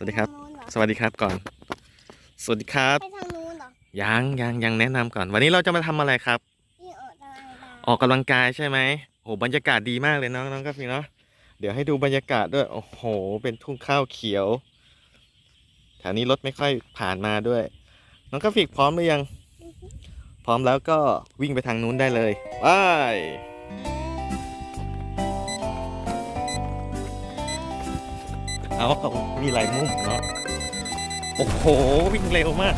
สวัสดีครับทางนู้นเหรอสวัสดีครับก่อน สวัสดีครับ ไปทางนู้นเหรอยังยังยังแนะนำก่อน วันนี้เราจะมาทำอะไรครับพี่ออกกำลังกายออกกำลังกายใช่ไหมโหบรรยากาศดีมากเลยน้องน้องกาฟิกเนาะ เดี๋ยวให้ดูบรรยากาศด้วย โอ้โห เป็นทุ่งข้าวเขียว แถวนี้รถไม่ค่อยผ่านมาด้วย น้องกาฟิกพร้อมหรือยัง พร้อมแล้วก็วิ่งไปทางนู้นได้เลย ไป เอามีหลายมุมเนาะ โอ้โห วิ่งเร็วมาก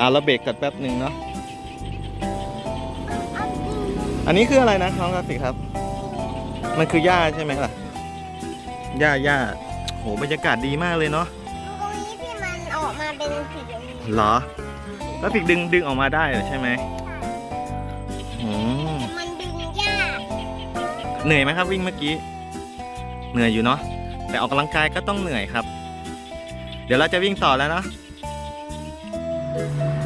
อะเราเบรกกันแป๊บหนึ่งเนาะเอาจริงอันนี้คืออะไรนะน้องกราฟิกครับ มันคือหญ้าใช่ไหมล่ะหญ้าหญ้าโหบรรยากาศดีมากเลยเนาะตรงนี้ที่มันออกมาเป็นสีเหลืองเหรอแล้วฟิกดึงดึงออกมาได้เหรอใช่ไหมอืมแต่มันดึงยากเหนื่อยไหมครับวิ่งเมื่อกี้ เหนื่อยอยู่เนาะแต่ออกกำลังกายก็ต้องเหนื่อยครับ เดี๋ยวเราจะวิ่งต่อแล้วเนาะ ทำ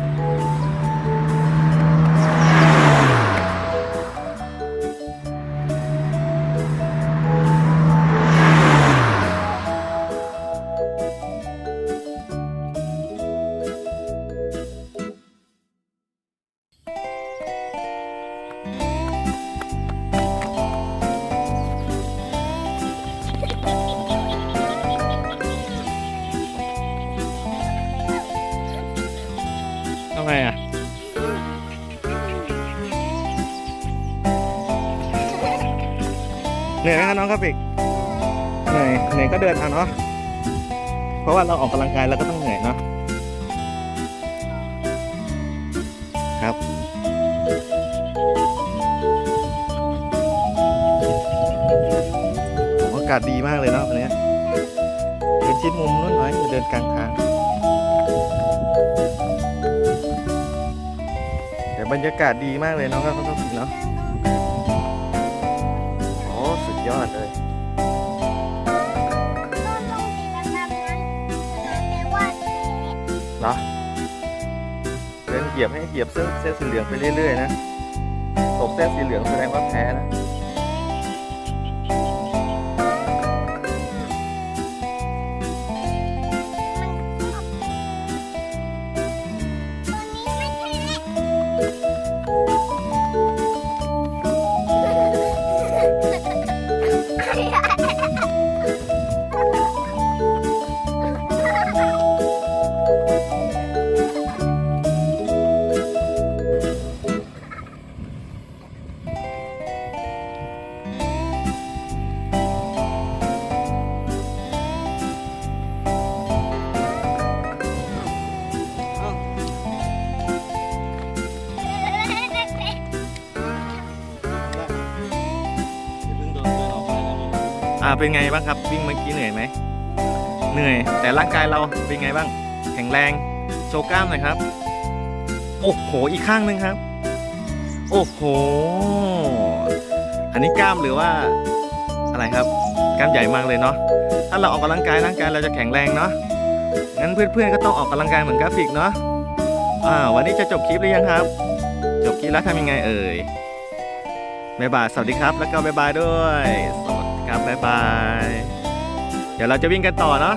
ไมอะเหนื่อยไหมครับน้องครับฟิกเหนื่อยเหนื่อยก็เดินเอาเนาะเพราะว่าเราออกกำลังกายเราก็ต้องเหนื่อยเนาะครับผมอากาศดีมากเลยเนาะวันนี้เดินชิดมุมนู้นหน่อยเดินกลางทาง บรรยากาศดีมากเลยเนาะครับน้องฟิกเนาะโอ้สุดยอดเลยต้นตรงสีดำๆนั้นมันแปลว่าแพ้เหรอเดินเหยียบให้เหยียบเส้นเส้นสีเหลืองไปเรื่อยๆนะ ตกเส้นสีเหลืองแสดงว่าแพ้นะ อ่าเป็นไงบ้างครับ วิ่งเมื่อกี้เหนื่อยไหมเหนื่อย แต่ร่างกายเราเป็นไงบ้าง แข็งแรงโชว์กล้ามหน่อยครับ โอ้โหอีกข้างหนึ่งครับ โอ้โห อันนี้กล้ามหรือว่าอะไรครับกล้ามใหญ่มากเลยเนาะถ้าเราออกกำลังกายร่างกายเราจะแข็งแรงเนาะงั้นเพื่อนๆก็ต้องออกกำลังกายเหมือนกราฟิกเนาะอ่าวันนี้จะจบคลิปหรือยังครับ จบคลิปแล้วทำยังไงเอ่ยบ๊ายบายสวัสดีครับ แล้วก็บ๊ายบายด้วยสวัสดี ครับบ๊ายบาย เดี๋ยวเราจะวิ่งกันต่อเนาะ